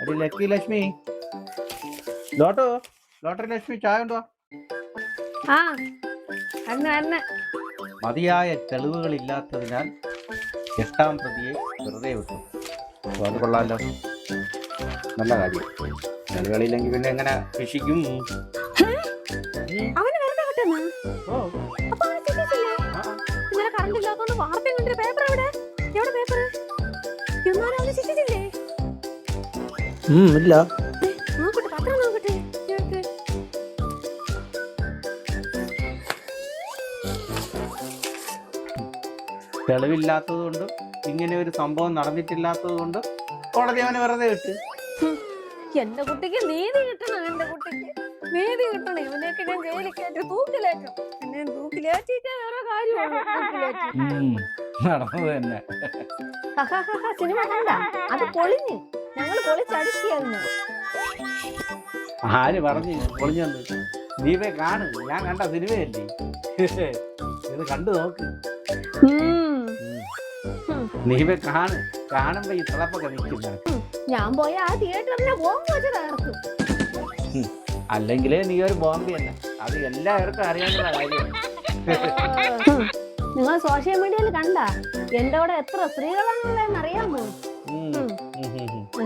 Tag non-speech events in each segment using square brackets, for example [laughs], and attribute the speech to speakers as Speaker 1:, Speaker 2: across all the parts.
Speaker 1: അടി lucky Lakshmi. Lotto lottery Lakshmi ചായ ഉണ്ടോ
Speaker 2: ആ അന്ന് അന്ന്
Speaker 1: മതിയായ തെളിവുകളില്ലാത്തതിനാൽ എട്ടാം പ്രതിയെ വെറുതെ വിട്ടു. അപ്പോൾ അത് കൊള്ളാമല്ലോ നല്ല കാര്യം. തെളിവുകളില്ലെങ്കിൽ പിന്നെ എങ്ങനെ രക്ഷിക്കും ഇല്ല.
Speaker 2: ഏ, നോക്കട്ടെ പത്രം നോക്കട്ടെ ഇയാൾക്ക്.
Speaker 1: തെളിവില്ലാത്തത് കൊണ്ടും ഇങ്ങനെ ഒരു സംഭവം നടന്നിട്ടില്ലാത്തത് കൊണ്ടും കോടതി അവനെ വെറുതെ വിട്ട്.
Speaker 2: എന്റെ കുട്ടിക്ക് നീതി കിട്ടണം എന്റെ കുട്ടിക്ക് നീതി കിട്ടണം. ഇവനെയൊക്കെ ഞാൻ ജയിലിൽ കയറ്റി തൂക്കിലേക്കും എന്നെ തൂക്കിലേറ്റിട്ടേ വേറെ കാര്യമാണ്. തൂക്കിലേറ്റി.
Speaker 1: നടന്നത് തന്നെ.
Speaker 2: സിനിമ കണ്ട? അത് പൊളിഞ്ഞ്. ഞങ്ങൾ പൊളിച്ചടിക്കായിരുന്നു
Speaker 1: ആര് പറഞ്ഞു? പൊളിഞ്ഞെന്ന് നീ പോയി കാണ്. ഞാൻ കണ്ട സിനിമയല്ലേ? ഇത് കണ്ടു നോക്ക്. പോയി കാണ്. കാണുമ്പോ ഈ തിളപ്പൊക്കെ നിൽക്കും
Speaker 2: ഞാൻ പോയ ആ തിയേറ്ററിനെ ബോംബ് വെച്ച് തകർക്കും
Speaker 1: അല്ലെങ്കിലേ നീ ഒരു ബോംബെ തന്നെ. അത് എല്ലാവർക്കും അറിയാവുന്ന കാര്യമാണ്
Speaker 2: നിങ്ങൾ സോഷ്യൽ മീഡിയയിൽ കണ്ട? എന്റെ അവിടെ എത്ര സ്ത്രീകളാണുള്ളതെന്ന് അറിയാമോ?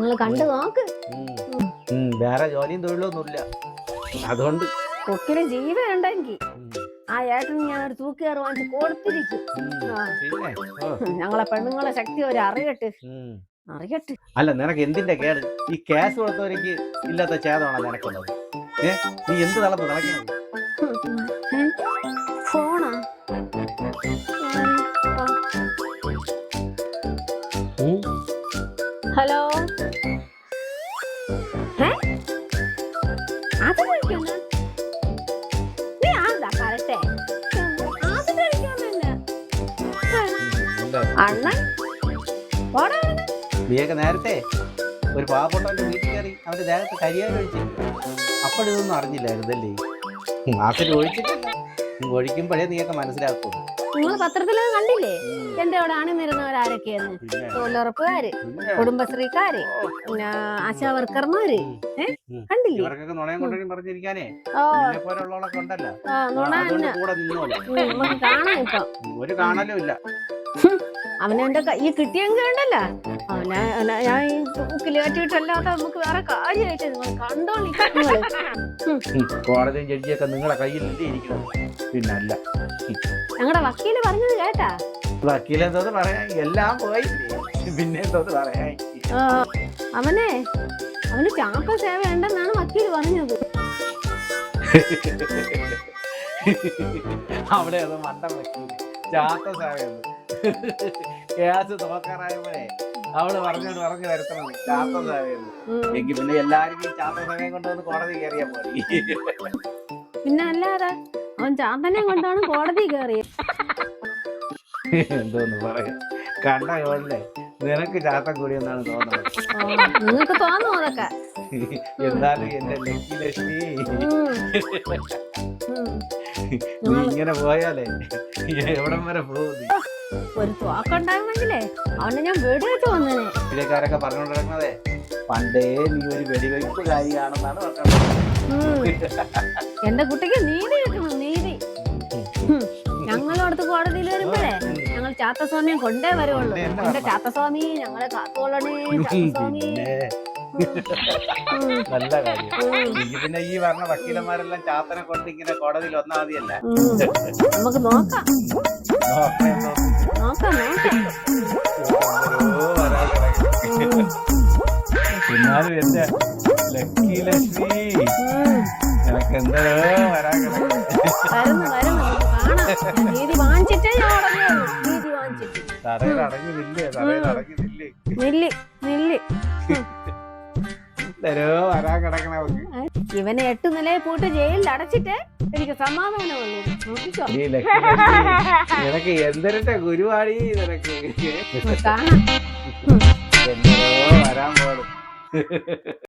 Speaker 2: നിങ്ങൾ കണ്ടു നോക്ക്.
Speaker 1: വേറെ ജോലിയും തൊഴിലൊന്നുമില്ല അതുകൊണ്ട്.
Speaker 2: കൊക്കിന് ജീവൻ ഉണ്ടെങ്കിൽ ആ ഏട്ടന് ഞാൻ ഒരു തൂക്കേറ് വാങ്ങിച്ച് കൊടുത്തിരിക്കും ഞങ്ങളെ പെണ്ണുങ്ങളെ ശക്തി ഒരു അറിയട്ട്. അറിയട്ട്.
Speaker 1: അല്ല നിനക്ക് എന്തിന്റെ കേട്? ഈ കേസ് കൊടുത്തവർക്ക് ഇല്ലാത്ത ചേതമാണോ നിനക്കുള്ളത്? നീ എന്ത് തളത്ത് നടക്കുന്നത്
Speaker 2: നീ അണ്ണൻ.
Speaker 1: നീയൊക്കെ നേരത്തെ ഒരു പാവപ്പെട്ടവന്റെ വീട്ടിൽ കയറി അവന്റെ ദേഹത്ത് കരിയാൻ ഒഴിച്ചില്ല അപ്പോഴിതൊന്നും അറിഞ്ഞില്ലായിരുന്നല്ലേ മാസത്തിൽ ഒഴിച്ചിട്ടില്ല ഒഴിക്കുമ്പോഴേ നീയൊക്കെ മനസ്സിലാക്കും.
Speaker 2: നിങ്ങൾ പത്രത്തിൽ കണ്ടില്ലേ? എന്റെ അവിടെ അണിനിരുന്നവരാരൊക്കെയെന്ന്? തൊഴിലുറപ്പുകാര് കുടുംബശ്രീക്കാര് പിന്നെ ആശാ വർക്കർമാര്. കണ്ടില്ലേ? ഓ. നുണ കാണാം ഇപ്പൊ. അവനെന്റെ ഈ കിട്ടിയെങ്കിൽ ഉണ്ടല്ലോ. അവനെ- ഞാൻ കിലോറ്റിട്ടല്ലാതെ നമുക്ക് വേറെ കാര്യമായിട്ട് നിങ്ങൾ.
Speaker 1: കോടതിയും ജഡ്ജിയൊക്കെ നിങ്ങളെ കയ്യിലല്ലേ ഇരിക്കണം പിന്നല്ല.
Speaker 2: ഞങ്ങളുടെ വക്കീൽ പറഞ്ഞത് കേട്ടാ.
Speaker 1: വക്കീലെന്തോന്ന് പറയാ എല്ലാം പോയി. പിന്നെ എന്തോന്ന് പറയാ?
Speaker 2: ആ, അവനെ അവന് ചാപ്പ സേവ ഉണ്ടെന്നാണ് വക്കീൽ പറഞ്ഞത്.
Speaker 1: അവിടെ ഏതോ മണ്ടം വക്കീൽ. ചാത്ത സേവയുണ്ട്. കേസ് തോക്കാറായപ്പോഴേ അവൾ പറഞ്ഞോട് പറഞ്ഞു വരുത്തണം. ചാത്ത. എങ്കിൽ പിന്നെ എല്ലാരും ഈ ചാത്ത സമയം കൊണ്ടുവന്ന് കോടതി കയറിയാ പോലെ
Speaker 2: പിന്നെ അല്ലാതെ അവൻ ചാത്തനെ കൊണ്ടാണ് കോടതി കയറിയത്
Speaker 1: എന്തോന്ന് പറയാ. കണ്ട പോലെ നിനക്ക് ചാത്തം കൂടിയെന്നാണ് തോന്നുന്നത്.
Speaker 2: നിങ്ങൾക്ക് തോന്നുന്നു അതൊക്കെ. [laughs]
Speaker 1: എന്നാലും എന്റെ ലക്ഷ്മി. നീ ഇങ്ങനെ പോയാലേ എവിടം വരെ പോകും നീ?
Speaker 2: ഒരു തോക്കുണ്ടായിരുന്നെങ്കിലേ അവനെ ഞാൻ വെടിവെച്ച് വന്നേനെ
Speaker 1: ഇതിലേക്കാരൊക്കെ പറഞ്ഞുകൊണ്ടിരിക്കുന്നതേ പണ്ടേ നീ ഒരു വെടിവെയ്പ്പുകാരിയാണെന്നാണ് പറഞ്ഞത്.
Speaker 2: ഉം. എന്റെ കുട്ടിക്ക് നീതി കിട്ടണം നീതി. ഞങ്ങളടുത്ത് കോടതിയിൽ വരുമ്പോഴേ ഞങ്ങൾ ചാത്തസ്വാമിയെ കൊണ്ടേ വരുവുള്ളൂ. എന്റെ ചാത്തസ്വാമി ഞങ്ങളെ കാത്തോളണേ ചാത്തസ്വാമി.
Speaker 1: നല്ല കാര്യം. പിന്നെ ഈ പറഞ്ഞ വക്കീലന്മാരെല്ലാം ചാത്തനെ കൊണ്ട് ഇങ്ങനെ കോടതിയിൽ മതിയല്ല?
Speaker 2: നമുക്ക് നോക്കാം
Speaker 1: നോക്കാം. തറയിൽ അടങ്ങി നില്ലേ തറയിൽ അടങ്ങി നില്ലേ.
Speaker 2: ഇവനെ എട്ട് നില പൂട്ട് ജയിലിൽ അടച്ചിട്ട് എനിക്ക്
Speaker 1: സമാധാനം നിനക്ക് എന്തൊരട്ടെ ഗുരുവാടി നിനക്ക്? വരാൻ പോലും